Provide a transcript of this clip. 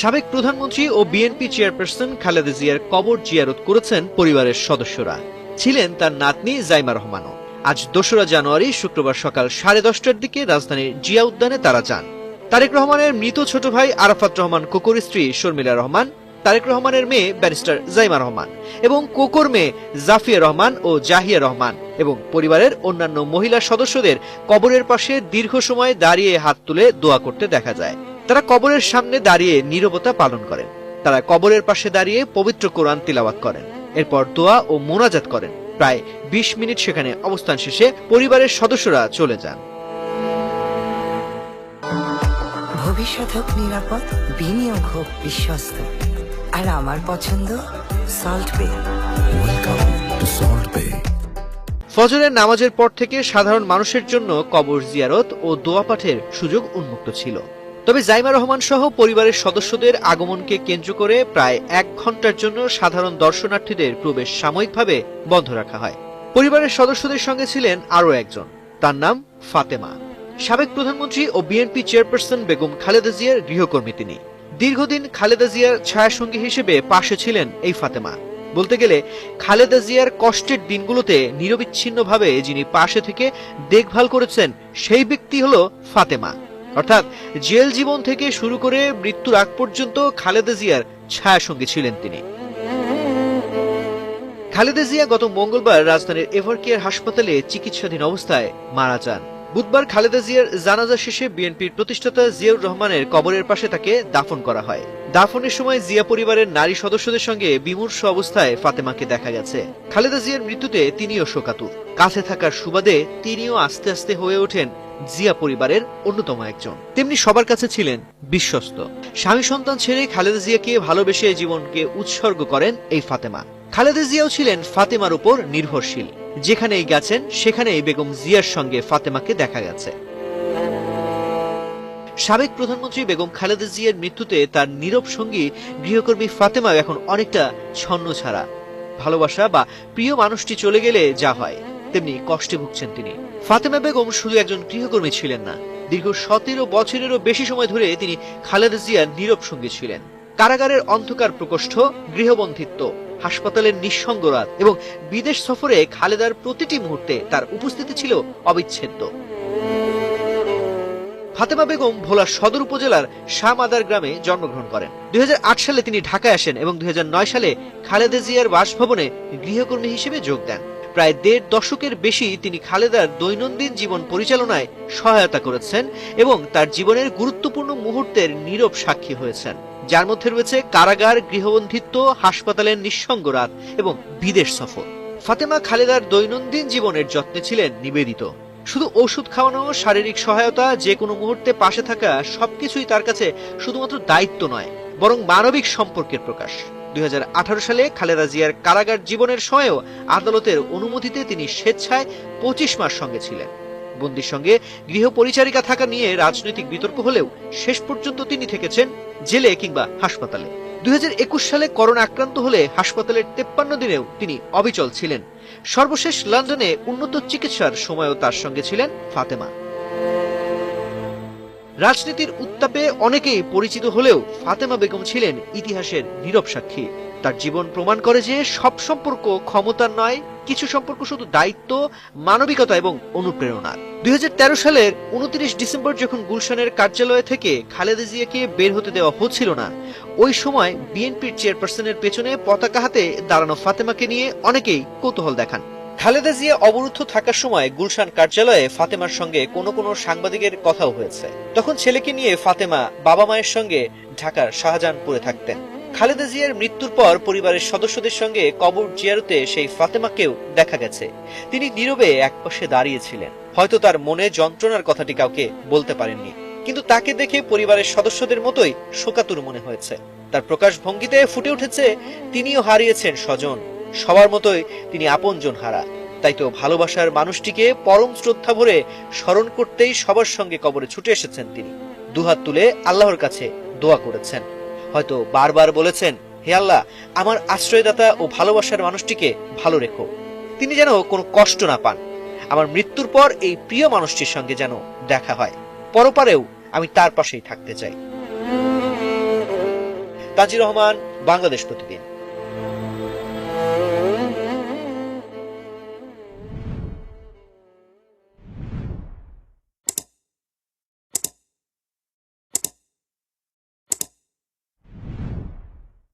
সাবেক প্রধানমন্ত্রী ও বিএনপি চেয়ারপারসন খালেদা জিয়ার কবর জিয়ারত করেছেন পরিবারের সদস্যরা। ছিলেন তার নাতনি জাইমা রহমানও। আজ দোসরা জানুয়ারি, শুক্রবার সকাল সাড়ে দশটার দিকে রাজধানীর জিয়া উদ্যানে তারা যান। তারেক রহমানের মৃত ছোট ভাই আরাফাত রহমান কোকর স্ত্রী শর্মিলা রহমান, তারেক রহমানের মেয়ে ব্যারিস্টার জাইমা রহমান এবং কোকর মেয়ে জাফিয়া রহমান ও জাহিয়া রহমান এবং পরিবারের অন্যান্য মহিলা সদস্যদের কবরের পাশে দীর্ঘ সময় দাঁড়িয়ে হাত তুলে দোয়া করতে দেখা যায়। তারা কবরের সামনে দাঁড়িয়ে নীরবতা পালন করেন। তারা কবরের পাশে দাঁড়িয়ে পবিত্র কোরআন তিলাওয়াত করেন। এরপর দোয়া ও মোনাজাত করেন। প্রায় বিশ মিনিট সেখানে অবস্থান শেষে পরিবারের সদস্যরা চলে যান। ভবিষ্যৎ হোক নিরাপদ বিনিয়োগ হোক বিশ্বস্ত। আর আমার পছন্দ সল্ট বে ফজরের নামাজের পর থেকে সাধারণ মানুষের জন্য কবর জিয়ারত ও দোয়া পাঠের সুযোগ উন্মুক্ত ছিল। তবে জাইমা রহমান সহ পরিবারের সদস্যদের আগমনকে কেন্দ্র করে প্রায় এক ঘণ্টার জন্য সাধারণ দর্শনার্থীদের প্রবেশ সাময়িকভাবে বন্ধ রাখা হয়। পরিবারের সদস্যদের সঙ্গে ছিলেন আরও একজন। তার নাম ফাতেমা। সাবেক প্রধানমন্ত্রী ও বিএনপি চেয়ারপারসন বেগম খালেদা জিয়ার গৃহকর্মী তিনি। দীর্ঘদিন খালেদা জিয়ার ছায়াসঙ্গী হিসেবে পাশে ছিলেন এই ফাতেমা। বলতে গেলে, খালেদা জিয়ার কষ্টের দিনগুলোতে নিরবিচ্ছিন্নভাবে যিনি পাশে থেকে দেখভাল করেছেন, সেই ব্যক্তি হল ফাতেমা। অর্থাৎ জেল জীবন থেকে শুরু করে মৃত্যুর আগ পর্যন্ত খালেদা জিয়ার ছায়াসঙ্গী ছিলেন তিনি। খালেদা জিয়া গত মঙ্গলবার রাজধানীর এভারকেয়ার হাসপাতালে চিকিৎসাধীন অবস্থায় মারা যান। বুধবার খালেদা জিয়ার জানাজা শেষে বিএনপির প্রতিষ্ঠাতা জিয়াউর রহমানের কবরের পাশে তাকে দাফন করা হয়। দাফনের সময় জিয়া পরিবারের নারী সদস্যদের সঙ্গে বিমূর্ষ অবস্থায় ফাতেমাকে দেখা গেছে। খালেদা জিয়ার মৃত্যুতে তিনিও শোকাতুর। কাছে থাকার সুবাদে তিনিও আস্তে আস্তে হয়ে ওঠেন জিয়া পরিবারের অন্যতম একজন। তেমনি সবার কাছে ছিলেন বিশ্বস্ত। স্বামী সন্তান ছেড়ে খালেদা জিয়াকে ভালোবেসে জীবনকে উৎসর্গ করেন এই ফাতেমা। খালেদা জিয়াও ছিলেন ফাতেমার উপর নির্ভরশীল। যেখানেই গেছেন, সেখানেই বেগম জিয়ার সঙ্গে ফাতেমাকে দেখা গেছে। সাবেক প্রধানমন্ত্রী বেগম খালেদা জিয়ার মৃত্যুতে তার নীরব সঙ্গী গৃহকর্মী ফাতেমা এখন অনেকটা ছন্ন ছাড়া। ভালোবাসা বা প্রিয় মানুষটি চলে গেলে যা হয়, তেমনি কষ্টে ভুগছেন তিনি। ফাতেমা বেগম শুধু একজন গৃহকর্মী ছিলেন না, দীর্ঘ সতেরো বছরেরও বেশি সময় ধরে তিনি খালেদা জিয়ার নীরব সঙ্গী ছিলেন। কারাগারের অন্ধকার প্রকোষ্ঠ, গৃহবন্ধিত্ব, হাসপাতালের নিঃসঙ্গ রাত এবং বিদেশ সফরে খালেদার প্রতিটি মুহূর্তে তার উপস্থিতি ছিল অবিচ্ছেদ্য। ফাতেমা বেগম ভোলা সদর উপজেলার শাহমাদার গ্রামে জন্মগ্রহণ করেন। দুই হাজার আট সালে তিনি ঢাকায় আসেন এবং দুই হাজার নয় সালে খালেদা জিয়ার বাসভবনে গৃহকর্মী হিসেবে যোগ দেন। প্রায় দেড় দশকের বেশি তিনি খালেদার দৈনন্দিন জীবন পরিচালনায় সহায়তা করেছেন এবং তার জীবনের গুরুত্বপূর্ণ মুহূর্তের নীরব সাক্ষী হয়েছেন। যার মধ্যে রয়েছে কারাগার, গৃহবন্ধিত্ব, হাসপাতালের নিঃসঙ্গ রাত এবং বিদেশ সফর। ফাতেমা খালেদার দৈনন্দিন জীবনের যত্নে ছিলেন নিবেদিত। শুধু ওষুধ খাওয়ানো, শারীরিক সহায়তা, যে কোনো মুহূর্তে পাশে থাকা, সবকিছুই তার কাছে শুধুমাত্র দায়িত্ব নয়, বরং মানবিক সম্পর্কের প্রকাশ। দুই হাজার আঠারো সালে খালেদা জিয়ার কারাগার জীবনের সময়েও আদালতের অনুমতিতে তিনি স্বেচ্ছায় পঁচিশ মাস সঙ্গে ছিলেন। বন্দির সঙ্গে গৃহ পরিচারিকা থাকা নিয়ে রাজনৈতিক বিতর্ক হলেও শেষ পর্যন্ত তিনি থেকেছেন জেলে কিংবা হাসপাতালে। দুই হাজার একুশ সালে করোনা আক্রান্ত হলে হাসপাতালের তেপ্পান্ন দিনেও তিনি অবিচল ছিলেন। সর্বশেষ লন্ডনে উন্নত চিকিৎসার সময়ও তার সঙ্গে ছিলেন ফাতেমা। রাজনীতির উত্তাপে অনেকেই পরিচিত হলেও ফাতেমা বেগম ছিলেন ইতিহাসের নীরব সাক্ষী। তার জীবন প্রমাণ করে যে সব সম্পর্ক ক্ষমতার নয়, কিছু সম্পর্ক শুধু দায়িত্ব, মানবিকতা এবং অনুপ্রেরণার দুই সালের উনত্রিশ ডিসেম্বর যখন গুলশানের কার্যালয় থেকে খালেদা জিয়াকে বের হতে দেওয়া হচ্ছিল না, ওই সময় বিএনপির চেয়ারপারসনের পেছনে পতাকা হাতে দাঁড়ানো ফাতেমাকে নিয়ে অনেকেই কৌতূহল দেখান। খালেদা জিয়া অবরুদ্ধ থাকার সময় গুলশান কার্যালয়ে ফাতেমার সঙ্গে কোনো কোনো সাংবাদিকের কথাও হয়েছে। তখন ছেলেকে নিয়ে ফাতেমা বাবা মায়ের সঙ্গে ঢাকার শাহজাহানপুরে থাকতেন। খালেদা জিয়ার মৃত্যুর পর পরিবারের সদস্যদের সঙ্গে কবর জিয়ারতে সেই ফাতেমাকেও দেখা গেছে। তিনি নীরবে একপাশে দাঁড়িয়েছিলেন। হয়তো তার মনে যন্ত্রণার কথাটি কাউকে বলতে পারেননি। কিন্তু তাকে দেখে পরিবারের সদস্যদের মতোই শোকাতুর মনে হয়েছে। তার প্রকাশ ভঙ্গিতে ফুটে উঠেছে, তিনিও হারিয়েছেন স্বজন। সবার মতোই তিনি আপনজন হারা। তাই তো ভালোবাসার মানুষটিকে পরম শ্রদ্ধা ভরে স্মরণ করতেই সবার সঙ্গে কবরে ছুটে এসেছেন তিনি। দুহাত তুলে আল্লাহর কাছে দোয়া করেছেন। হয়তো বারবার বলেছেন, হে আল্লাহ, আমার আশ্রয়দাতা ও ভালোবাসার মানুষটিকে ভালো রেখো। তিনি যেন কোনো কষ্ট না পান। আমার মৃত্যুর পর এই প্রিয় মানুষটির সঙ্গে যেন দেখা হয়। পরপারেও আমি তার পাশেই থাকতে চাই। তাজির রহমান, বাংলাদেশ প্রতিদিন।